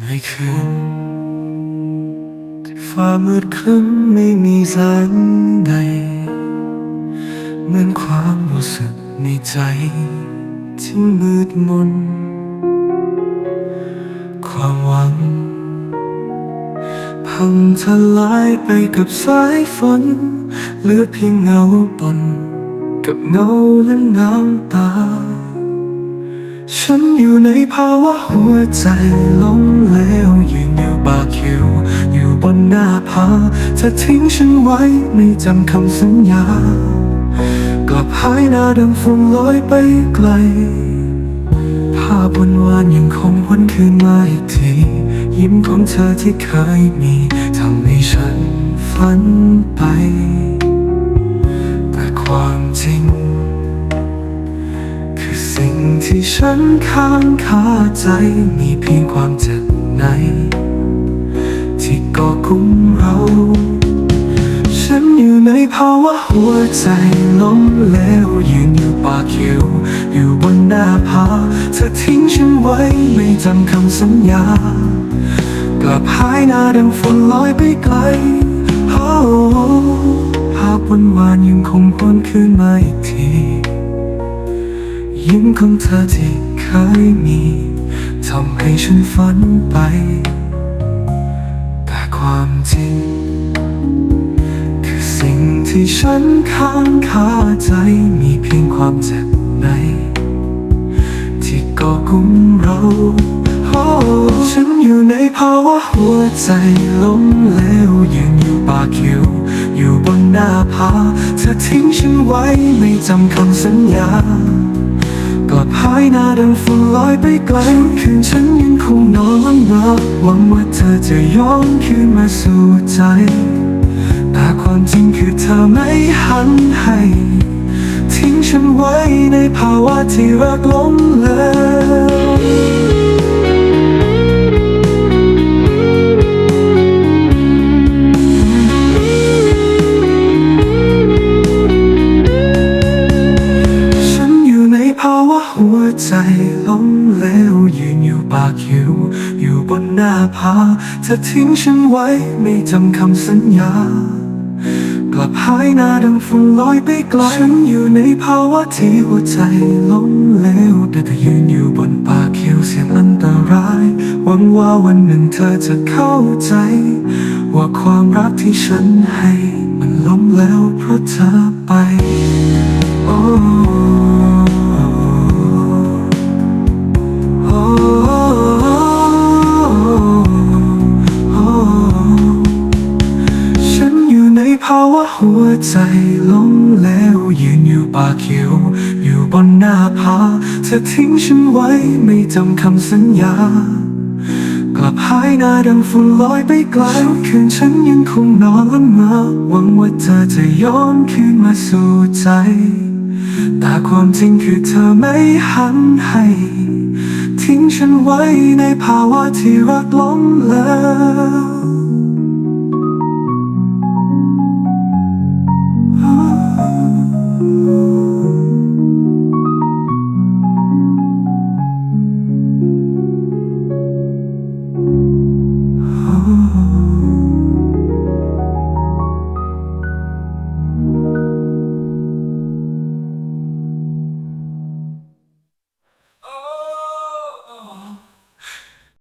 ในคืนที่ฟ้ามืดครึ้มไม่มีแสงใด เหมือนความรู้สึกในใจที่มืดมน ความหวัง พังทลายไปกับสายฝนเหลือเพียงเงาปนกับเงาและน้ำตา ฉันอยู่ในภาวะหัวใจล้มเหลวยืนอยู่ปากคิว อยู่บนหน้าผาเธอทิ้งฉันไว้ไม่จำคำสัญญา กลับหายหน้าดำฝุ่นลอยไปไกล ภาพวันวานยังคงวนคืนมาอีกที ยิ้มของเธอที่เคยมีทำให้ฉันฝันไป ที่ฉันค้างคาใจมีเพียงความเจ็บใน ที่ก่อกุมเรา ฉันอยู่ในภาวะหัวใจล้มเหลวยืนอยู่ปากคิวอยู่บนหน้าผาเธอทิ้งฉันไว้ไม่จำคำสัญญากลับหายหน้าดังฝนลอยไปไกลโอ้ภาพวันวานยังคงพวนคืนมาอีกที ยิ้มของเธอที่เคยมีทำให้ฉันฝันไป แต่ความจริง คือสิ่งที่ฉันค้างคาใจมีเพียงความเจ็บในที่ก่อกุมเราโอ้ฉันอยู่ในภาวะหัวใจล้มเหลวยืนอยู่ปากคิวอยู่บนหน้าผาเธอทิ้งฉันไว้ไม่จำคำสัญญา กอดหายหน้าดังฝนลอยไปไกลคืนฉันยังคงนอนละเมอหวังว่าเธอจะย้อนคืนมาสู่ใจแต่ความจริงคือเธอไม่หันให้ ทิ้งฉันไว้ในภาวะที่รักล้มเหลว หน้าผาเธอทิ้งฉันไว้ไม่จำคำสัญญา กลับหายหน้าดังฝุ่นลอยไปไกลฉันอยู่ในภาวะที่หัวใจล้มเหลวแต่เธอยืนอยู่บนป่ากคิวเสียงอันตรายหวังว่าวันหนึ่งเธอจะเข้าใจ ว่าความรักที่ฉันให้ มันล้มแล้วเพราะเธอไป หัวใจล้มเหลวยืนอยู่ปากคิวอยู่บนหน้าผาเธอทิ้งฉันไว้ไม่จำคำสัญญา กลับหายหน้าดังฝุ่นลอยไปไกลคืนฉันยังคงนอนละเมอหวังว่าเธอจะย้อนคืนมาสู่ใจ แต่ความจริงคือเธอไม่หันให้ ทิ้งฉันไว้ในภาวะที่รักล้มเหลว